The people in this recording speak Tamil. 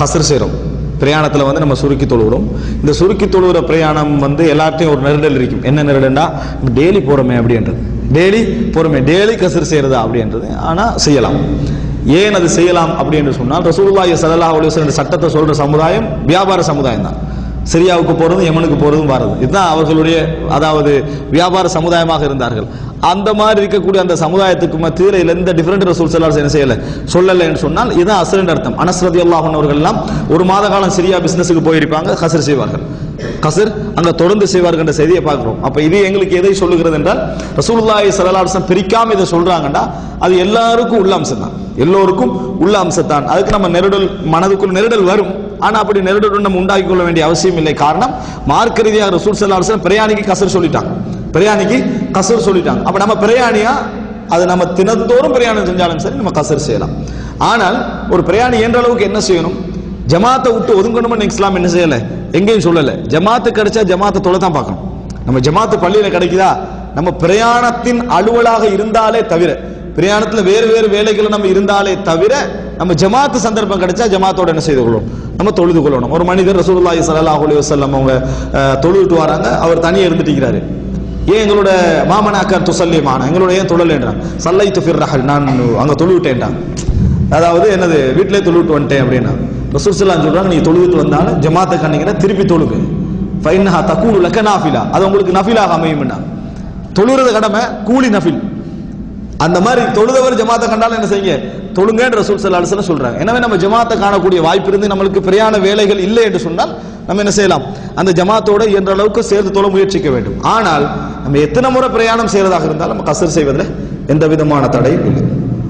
கசர் செய்கிறோம் பிரயாணத்தில் வந்து நம்ம சுருக்கி தொழுகிறோம் இந்த சுருக்கி தொழுகிற பிரயாணம் வந்து எல்லாத்தையும் ஒரு நெருடல் இருக்கும். என்ன நெருடல்னா டெய்லி போகிறோமே அப்படின்றது. டெய்லி போகிறோமே டெய்லி கசர் செய்கிறதா அப்படின்றது. ஆனால் செய்யலாம். ஏன் அது செய்யலாம் அப்படி என்று சொன்னால் ரசூலுல்லாஹி ஸல்லல்லாஹு அலைஹி சட்டத்தை சொல்கிற சமுதாயம் வியாபார சமுதாயம் தான். சிரியாவுக்கு போகிறதும் யமனுக்கு போகிறதும் வரது இதுதான் அவர்களுடைய அதாவது வியாபார சமுதாயமாக இருந்தார்கள். அந்த மாதிரி இருக்கக்கூடிய அந்த சமுதாயத்துக்கு மத்தியில் இதுல எந்த டிஃபரெண்ட் ரசூல் செல்லார் என்ன செய்யல. சொல்லலைன்னு சொன்னால் இதுதான் அசரன் அர்த்தம். அனஸ்ரதி ரலியல்லாஹு எல்லாம் ஒரு மாத காலம் சிரியா பிசினஸுக்கு போயிருப்பாங்க கசர் செய்வார்கள். கசர் அங்க தொடர்ந்து செய்வார்கள் என்ற செய்தியை பார்க்கிறோம். அப்ப இது எங்களுக்கு எதை சொல்லுகிறது என்றால் ரசூலுல்லாஹி ஸல்லல்லாஹு பிரிக்காம இதை சொல்றாங்கன்னா அது எல்லாருக்கும் உள்ள அம்சம் தான். எல்லோருக்கும் உள்ள அம்சத்தான் அதுக்கு நம்ம நெருடல் மனதுக்குள் நெருடல் வரும். ஆனா அப்படி நெருடல் நம்ம உண்டாக்கி கொள்ள வேண்டிய அவசியம் இல்லை. காரணம் மார்க்க ரீதியாக ரசூல் ஸல்லல்லாஹு பிரயாணிக்கு கசர் சொல்லிட்டாங்க. பிரயாணிக்கு கசர் சொல்லிட்டாங்க. அப்ப நம்ம பிரயாணியா? அது நம்ம தினத்தோறும் பிரயாணம் செஞ்சாலும் சரி நம்ம கசர் செய்யலாம். ஆனால் ஒரு பிரயாணி என்ற அளவுக்கு என்ன செய்யணும்? ஜமாத்தை விட்டு ஒதுங்கணும்னு இஸ்லாம் என்ன செய்யல? எங்கேயும் சொல்லல. ஜமாத்து கிடைச்சா ஜமாத்தை தொலை தான் பார்க்கணும். நம்ம ஜமாத்து பள்ளியில கிடைக்குதா? நம்ம பிரயாணத்தின் அலுவலாக இருந்தாலே தவிர பிரயாணத்துல வேறு வேறு வேலைகள் நம்ம இருந்தாலே தவிர நம்ம ஜமாத்து சந்தர்ப்பம் கிடைச்சா ஜமாத்தோட என்ன செய்து கொள்ளணும்? நம்ம தொழுது கொள்ளணும். ஒரு மனிதர் ரசூலுல்லாஹி ஸல்லல்லாஹு அலி வசல்லம் அவங்க தொழுதுட்டு வராங்க. அவர் தனியே இருந்துட்டு ஏன் எங்களோட மாமனாக்கர் துசல்லியமான? எங்களோட ஏன் தொழலேன்றான் சல்லை துஃபிர் ரஹல் நான் அங்க தொழுவிட்டேன்டான் அதாவது என்னது வீட்டிலே தொழுவிட்டு வந்துட்டேன் அப்படின்னா. ரசூலுல்லாஹ் சொல்றாங்க நீ தொழுவிட்டு வந்தாலும் ஜமாத்தை கண்டீங்கன்னா திருப்பி தொழுகு. ஃபைன்னஹா தக்கூலு லக்க நாஃபிலா. அது உங்களுக்கு நஃபிலாக அமையும்னா. தொழுறது கடமை கூலி நஃபில். அந்த மாதிரி தொழுதவர் ஜமாத்தை கண்டாலும் என்ன செய்யுங்க? தொழுங்கன்ற ரசூல் சல்லா அலைஹி சொல்றாங்க. எனவே நம்ம ஜமாத்தை காணக்கூடிய வாய்ப்பு இருந்து நம்மளுக்கு பிரியான வேலைகள் இல்லை என்று சொன்னால் நம்ம என்ன செய்யலாம்? அந்த ஜமாத்தோட என்ற அளவுக்கு சேர்ந்து தொழ முயற்சிக்க வேண்டும். ஆனால் நம்ம எத்தனை முறை பிரயாணம் செய்யறதாக இருந்தாலும் நம்ம கசர் செய்வதில் எந்த விதமான தடையும் இல்லை.